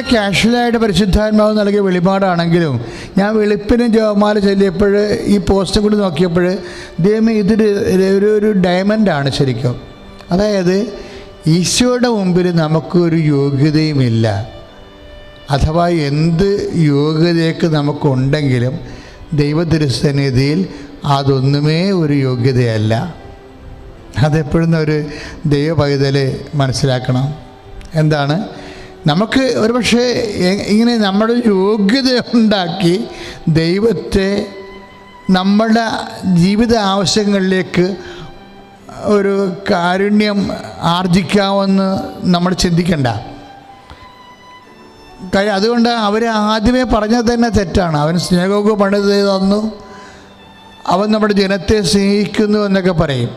കാഷ്വലായിട്ട് പരിശുദ്ധാത്മാവ് നൽകിയ വെളിപാടാണെങ്കിലും ഞാൻ വെളുപ്പിനും ജോമാല ചൊല്ലിയപ്പോൾ ഈ പോസ്റ്റ് കൂടി നോക്കിയപ്പോൾ ദൈവമേ ഇതൊരു ഒരു ഒരു ഡയമണ്ടാണ് ശരിക്കും. അതായത് ഈശോയുടെ മുമ്പിൽ നമുക്കൊരു യോഗ്യതയുമില്ല. അഥവാ എന്ത് യോഗ്യതയൊക്കെ നമുക്കുണ്ടെങ്കിലും ദൈവതിരുസന്നിധിയിൽ അതൊന്നുമേ ഒരു യോഗ്യതയല്ല. അതെപ്പോഴും ഒരു ദൈവ പൈതൽ മനസ്സിലാക്കണം. എന്താണ്? നമുക്ക് ഒരുപക്ഷെ ഇങ്ങനെ നമ്മുടെ യോഗ്യത ഉണ്ടാക്കി ദൈവത്തെ നമ്മുടെ ജീവിത ആവശ്യങ്ങളിലേക്ക് ഒരു കാരുണ്യം ആർജിക്കാമെന്ന് നമ്മൾ ചിന്തിക്കണ്ട. കാര്യം അതുകൊണ്ട് അവർ ആദ്യമേ പറഞ്ഞത് തന്നെ തെറ്റാണ്. അവൻ സ്നേഹമൊക്കെ പണിത് തന്നു. അവൻ നമ്മുടെ ജനത്തെ സ്നേഹിക്കുന്നു എന്നൊക്കെ പറയും.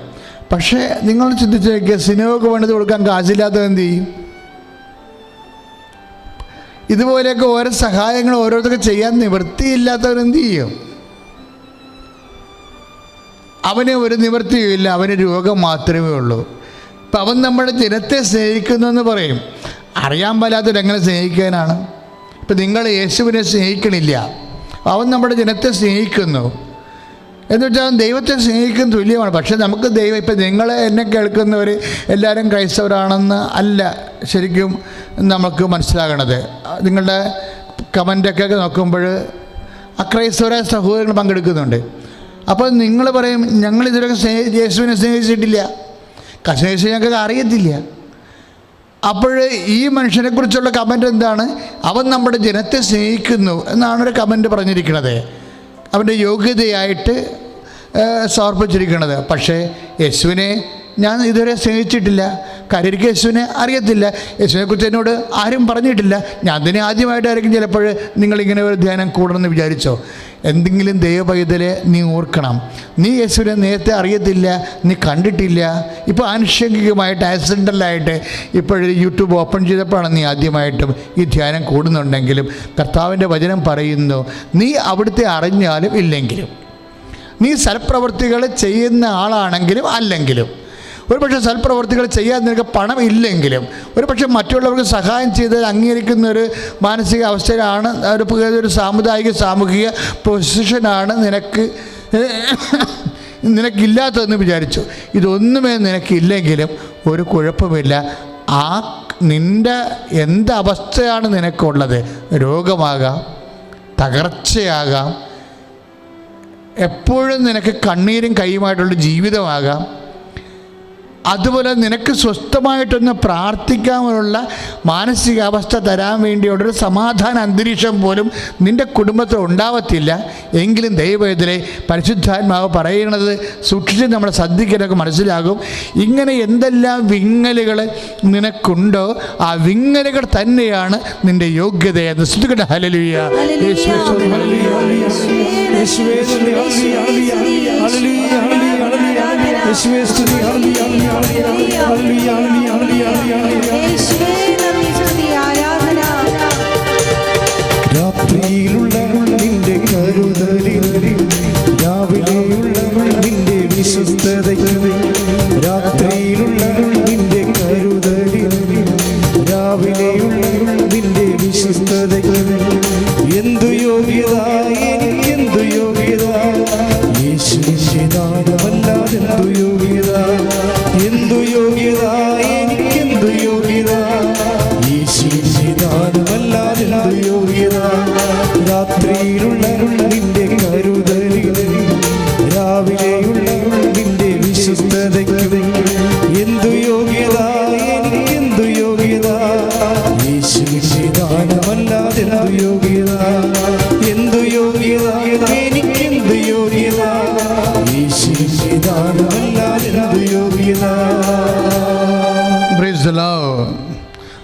പക്ഷേ നിങ്ങൾ ചിന്തിച്ചേക്ക് സ്നേഹമൊക്കെ പണിത് കൊടുക്കാൻ കാശില്ലാത്തത് എന്ത് ചെയ്യും? ഇതുപോലെയൊക്കെ ഓരോ സഹായങ്ങൾ ഓരോരുത്തർക്ക് ചെയ്യാൻ നിവൃത്തിയില്ലാത്തവർ എന്ത് ചെയ്യും? അവന് ഒരു നിവൃത്തിയുമില്ല അവന് രോഗം മാത്രമേ ഉള്ളൂ. ഇപ്പം അവൻ നമ്മുടെ ജനത്തെ സ്നേഹിക്കുന്നു എന്ന് പറയും. അറിയാൻ പാലാത്തവർ എങ്ങനെ സ്നേഹിക്കാനാണ്? ഇപ്പം നിങ്ങൾ യേശുവിനെ സ്നേഹിക്കണില്ല. അവൻ നമ്മുടെ ജനത്തെ സ്നേഹിക്കുന്നു. എന്ന് വെച്ചാൽ ദൈവത്തെ സ്നേഹിക്കുന്ന തുല്യമാണ്. പക്ഷേ നമുക്ക് ദൈവം ഇപ്പം നിങ്ങൾ എന്നെ കേൾക്കുന്നവർ എല്ലാവരും ക്രൈസ്തവരാണെന്ന് അല്ല ശരിക്കും നമുക്ക് മനസ്സിലാകണത്. നിങ്ങളുടെ കമന്റൊക്കെ നോക്കുമ്പോൾ അക്രൈസ്തവരായ സഹോദരങ്ങൾ പങ്കെടുക്കുന്നുണ്ട്. അപ്പോൾ നിങ്ങൾ പറയും ഞങ്ങൾ ഇതുവരെ സ്നേഹി യേശുവിനെ സ്നേഹിച്ചിട്ടില്ല. കസ്നേഹിച്ച് ഞങ്ങൾക്ക് അറിയത്തില്ല. അപ്പോൾ ഈ മനുഷ്യനെക്കുറിച്ചുള്ള കമന്റ് എന്താണ്? അവൻ നമ്മുടെ ജനത്തെ സ്നേഹിക്കുന്നു എന്നാണ് ഒരു കമന്റ് പറഞ്ഞിരിക്കുന്നത് അവന്റെ യോഗ്യതയായിട്ട് സമർപ്പിച്ചിരിക്കുന്നത് പക്ഷേ യേശുവിനെ ഞാൻ ഇതുവരെ സ്നേഹിച്ചിട്ടില്ല. കാര്യം എനിക്ക് യേശുവിനെ അറിയത്തില്ല. യേശുവിനെക്കുറിച്ച് എന്നോട് ആരും പറഞ്ഞിട്ടില്ല. ഞാൻ തന്നെ ആദ്യമായിട്ടായിരിക്കും ചിലപ്പോൾ നിങ്ങളിങ്ങനെ ഒരു ധ്യാനം കൂടണമെന്ന് വിചാരിച്ചോ. എന്തെങ്കിലും ദൈവപൈതലെ നീ ഓർക്കണം. നീ യേശുവിനെ നേരത്തെ അറിയത്തില്ല നീ കണ്ടിട്ടില്ല. ഇപ്പോൾ ആനുഷംഗികമായിട്ട് ആക്സിഡന്റലായിട്ട് ഇപ്പോഴൊരു യൂട്യൂബ് ഓപ്പൺ ചെയ്തപ്പോഴാണ് നീ ആദ്യമായിട്ടും ഈ ധ്യാനം കൂടുന്നുണ്ടെങ്കിലും കർത്താവിന്റെ വചനം പറയുന്നു നീ അവിടുത്തെ അറിഞ്ഞാലും ഇല്ലെങ്കിലും. നീ സൽപ്രവൃത്തികൾ ചെയ്യുന്ന ആളാണെങ്കിലും അല്ലെങ്കിലും. ഒരു സൽപ്രവർത്തികൾ ചെയ്യാൻ നിനക്ക് പണം ഇല്ലെങ്കിലും ഒരു പക്ഷേ മറ്റുള്ളവർക്ക് സഹായം ചെയ്ത് അംഗീകരിക്കുന്ന ഒരു മാനസിക അവസ്ഥയിലാണ് ഒരു ഒരു സാമുദായിക സാമൂഹിക പൊസിഷനാണ് നിനക്ക് നിനക്കില്ലാത്തതെന്ന് വിചാരിച്ചു. ഇതൊന്നുമേ നിനക്കില്ലെങ്കിലും ഒരു കുഴപ്പമില്ല. ആ നിന്റെ എന്ത് അവസ്ഥയാണ് നിനക്കുള്ളത്? രോഗമാകാം തകർച്ചയാകാം എപ്പോഴും നിനക്ക് കണ്ണീരും കൈയുമായിട്ടുള്ള ജീവിതമാകാം. അതുപോലെ നിനക്ക് സ്വസ്ഥമായിട്ടൊന്ന് പ്രാർത്ഥിക്കാനുള്ള മാനസികാവസ്ഥ തരാൻ വേണ്ടിയുള്ളൊരു സമാധാന അന്തരീക്ഷം പോലും നിന്റെ കുടുംബത്തിൽ ഉണ്ടാവത്തില്ല എങ്കിലും ദൈവത്തിലെ പരിശുദ്ധാത്മാവ് പറയുന്നത് സൂക്ഷിച്ച് നമ്മൾ ശ്രദ്ധിക്കാനൊക്കെ മനസ്സിലാകും ഇങ്ങനെ എന്തെല്ലാം വിങ്ങലുകൾ നിനക്കുണ്ടോ ആ വിങ്ങലുകൾ തന്നെയാണ് നിന്റെ യോഗ്യതയെന്ന് ശ്രദ്ധിക്കട്ടെ ഹലലുയ യേശുവേ യേശുവേ സ്തുതി, നന്ദി സ്തുതി ആരാധന. രാത്രിയിലുള്ള നിന്റെ കരുതലിൽ രാവിലെയുള്ള നിന്റെ വിശ്വസ്തതയിൽ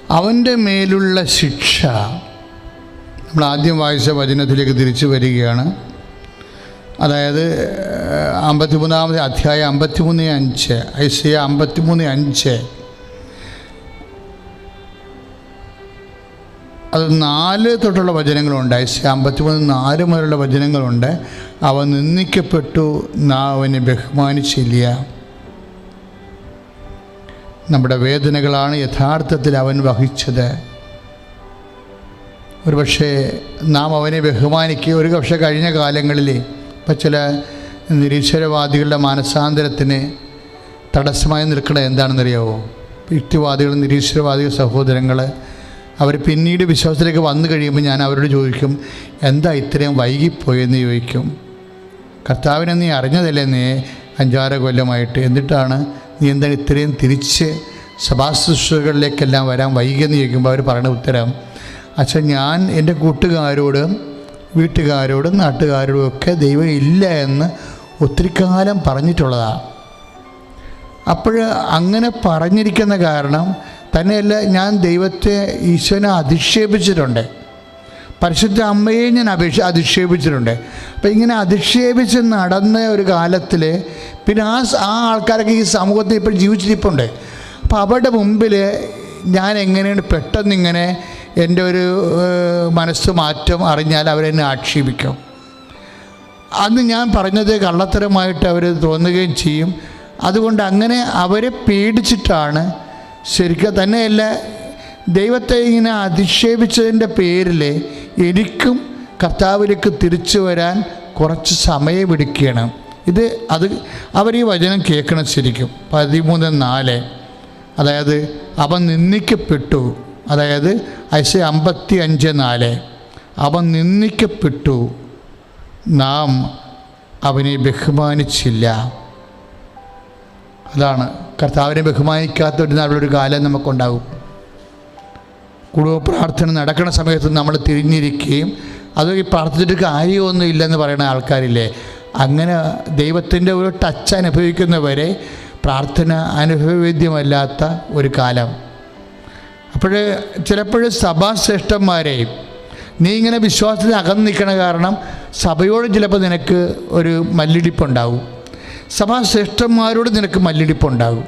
അവന്റെ മേലുള്ള ശിക്ഷ നമ്മൾ ആദ്യം വായിച്ച വചനത്തിലേക്ക് തിരിച്ചു വരികയാണ്. അതായത് അമ്പത്തിമൂന്നാമത് അധ്യായം അമ്പത്തിമൂന്ന് അഞ്ച് ഐസിയ അമ്പത്തിമൂന്ന് അഞ്ച്. അത് നാല് തൊട്ടുള്ള വചനങ്ങളുണ്ട്. അമ്പത്തിമൂന്ന് നാല് മുതലുള്ള വചനങ്ങളുണ്ട്. അവൻ നിന്ദിക്കപ്പെട്ടു നാ അവനെ ബഹുമാനിച്ചില്ല. നമ്മുടെ വേദനകളാണ് യഥാർത്ഥത്തിൽ അവൻ വഹിച്ചത്. ഒരുപക്ഷെ നാം അവനെ ബഹുമാനിക്കുക ഒരു പക്ഷേ കഴിഞ്ഞ കാലങ്ങളിൽ ഇപ്പം ചില നിരീശ്വരവാദികളുടെ മാനസാന്തരത്തിന് തടസ്സമായി നിൽക്കുന്നത് എന്താണെന്നറിയാവോ? യുക്തിവാദികൾ നിരീശ്വരവാദികൾ സഹോദരങ്ങൾ അവർ പിന്നീട് വിശ്വാസത്തിലേക്ക് വന്നു കഴിയുമ്പോൾ ഞാൻ അവരോട് ചോദിക്കും എന്താ ഇത്രയും വൈകിപ്പോയെന്ന് ചോദിക്കും? കർത്താവിനെ നീ അറിഞ്ഞതല്ലേ നീ അഞ്ചാറ് കൊല്ലമായിട്ട്? എന്നിട്ടാണ് നീ എന്താണ് ഇത്രയും തിരിച്ച് സഭാശുശ്രൂഷകളിലേക്കെല്ലാം വരാൻ വൈകിയെന്ന് ചോദിക്കുമ്പോൾ അവർ പറയുന്ന ഉത്തരം അച്ഛൻ ഞാൻ എന്റെ കൂട്ടുകാരോടും വീട്ടുകാരോടും നാട്ടുകാരോടും ഒക്കെ ദൈവം ഇല്ല എന്ന് ഒത്തിരി കാലം പറഞ്ഞിട്ടുള്ളതാണ് അപ്പോൾ അങ്ങനെ പറഞ്ഞിരിക്കുന്ന കാരണം തന്നെയല്ല ഞാൻ ദൈവത്തെ ഈശ്വരനെ അധിക്ഷേപിച്ചിട്ടുണ്ട്. പരിശുദ്ധ അമ്മയെ ഞാൻ അപേക്ഷ അധിക്ഷേപിച്ചിട്ടുണ്ട്. അപ്പം ഇങ്ങനെ അധിക്ഷേപിച്ച് നടന്ന ഒരു കാലത്തിൽ പിന്നെ ആ ആ ആൾക്കാരൊക്കെ ഈ സമൂഹത്തിൽ ഇപ്പോൾ ജീവിച്ചിരിപ്പുണ്ട്. അപ്പം അവരുടെ മുമ്പിൽ ഞാൻ എങ്ങനെയാണ് പെട്ടെന്നിങ്ങനെ എന്റെ ഒരു മനസ്സ് മാറ്റം അറിഞ്ഞാൽ അവരെന്നെ ആക്ഷേപിക്കും. അന്ന് ഞാൻ പറഞ്ഞത് കള്ളത്തരമായിട്ട് അവർ തോന്നുകയും ചെയ്യും. അതുകൊണ്ട് അങ്ങനെ അവരെ പേടിച്ചിട്ടാണ് ശരിക്കും തന്നെയല്ല. ദൈവത്തെ ഇങ്ങനെ അധിക്ഷേപിച്ചതിന്റെ പേരിൽ എനിക്കും കർത്താവിലേക്ക് തിരിച്ചു വരാൻ കുറച്ച് സമയമെടുക്കുകയാണ് ഇത് അത് അവർ ഈ വചനം കേൾക്കണം ശരിക്കും. പതിമൂന്ന് നാല്. അതായത് അവൻ നിന്ദിക്കപ്പെട്ടു. അതായത് ഐസ് അമ്പത്തി അഞ്ച് നാല്. അവൻ നിന്ദിക്കപ്പെട്ടു. നാം അവനെ ബഹുമാനിച്ചില്ല. അതാണ് കർത്താവിനെ ബഹുമാനിക്കാത്ത ഒരു നാളൊരു കാലം നമുക്കുണ്ടാകും. കുടുംബ പ്രാർത്ഥന നടക്കുന്ന സമയത്ത് നമ്മൾ തിരിഞ്ഞിരിക്കുകയും അത് ഈ പ്രാർത്ഥിച്ചിട്ട് കാര്യമൊന്നും ഇല്ലെന്ന് പറയുന്ന ആൾക്കാരില്ലേ? അങ്ങനെ ദൈവത്തിന്റെ ഒരു ടച്ച് അനുഭവിക്കുന്നവരെ പ്രാർത്ഥന അനുഭവവേദ്യമല്ലാത്ത ഒരു കാലം. അപ്പോൾ ചിലപ്പോൾ സഭാശ്രേഷ്ഠന്മാരെ നീ ഇങ്ങനെ വിശ്വാസത്തിന് അകന്നു നിൽക്കണ കാരണം സഭയോട് ചിലപ്പോൾ നിനക്ക് ഒരു മല്ലിടിപ്പുണ്ടാവും. സഭാശ്രേഷ്ഠന്മാരോട് നിനക്ക് മല്ലിടിപ്പുണ്ടാകും.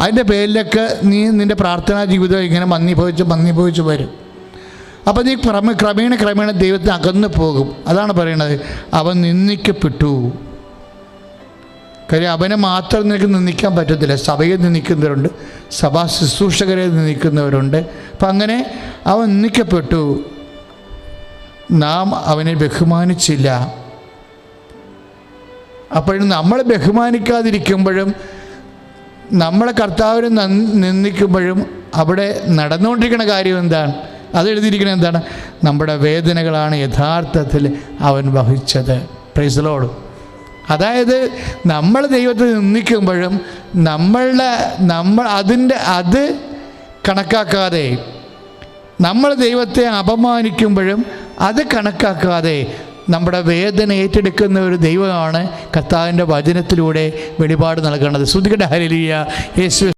അതിന്റെ പേരിലൊക്കെ നീ നിന്റെ പ്രാർത്ഥനാ ജീവിതം ഇങ്ങനെ മന്ദിഭവിച്ച് മന്ദിഭവിച്ച് വരും. അപ്പം നീ ക്രമ ക്രമേണ ക്രമേണ ദൈവത്തിന് അകന്നു പോകും. അതാണ് പറയണത്. അവൻ നിന്ദിക്കപ്പെട്ടു. കാര്യം അവനെ മാത്രം നിനക്ക് നിന്ദിക്കാൻ പറ്റത്തില്ല. സഭയെ നിന്ദിക്കുന്നവരുണ്ട്. സഭാ ശുശ്രൂഷകരെ നിന്ദിക്കുന്നവരുണ്ട്. അപ്പം അങ്ങനെ അവൻ നിന്ദിക്കപ്പെട്ടു. നാം അവനെ ബഹുമാനിച്ചില്ല. അപ്പോഴും നമ്മളെ ബഹുമാനിക്കാതിരിക്കുമ്പോഴും നമ്മളെ കർത്താവിനെ നന്ദി നിന്ദിക്കുമ്പോഴും അവിടെ നടന്നുകൊണ്ടിരിക്കുന്ന കാര്യം എന്താണ്? അത് എഴുതിയിരിക്കുന്നത് എന്താണ്? നമ്മുടെ വേദനകളാണ് യഥാർത്ഥത്തിൽ അവൻ വഹിച്ചത്. പ്രൈസലോട് അതായത് നമ്മൾ ദൈവത്തെ നിന്ദിക്കുമ്പോഴും നമ്മളുടെ നമ്മൾ അതിന്റെ അത് കണക്കാക്കാതെ നമ്മൾ ദൈവത്തെ അപമാനിക്കുമ്പോഴും അത് കണക്കാക്കാതെ നമ്മുടെ വേദന ഏറ്റെടുക്കുന്ന ഒരു ദൈവമാണ് കർത്താവിന്റെ വചനത്തിലൂടെ വെളിപാട് നൽകേണ്ടത്. ശ്രുതികട ഹരലിയ യേശു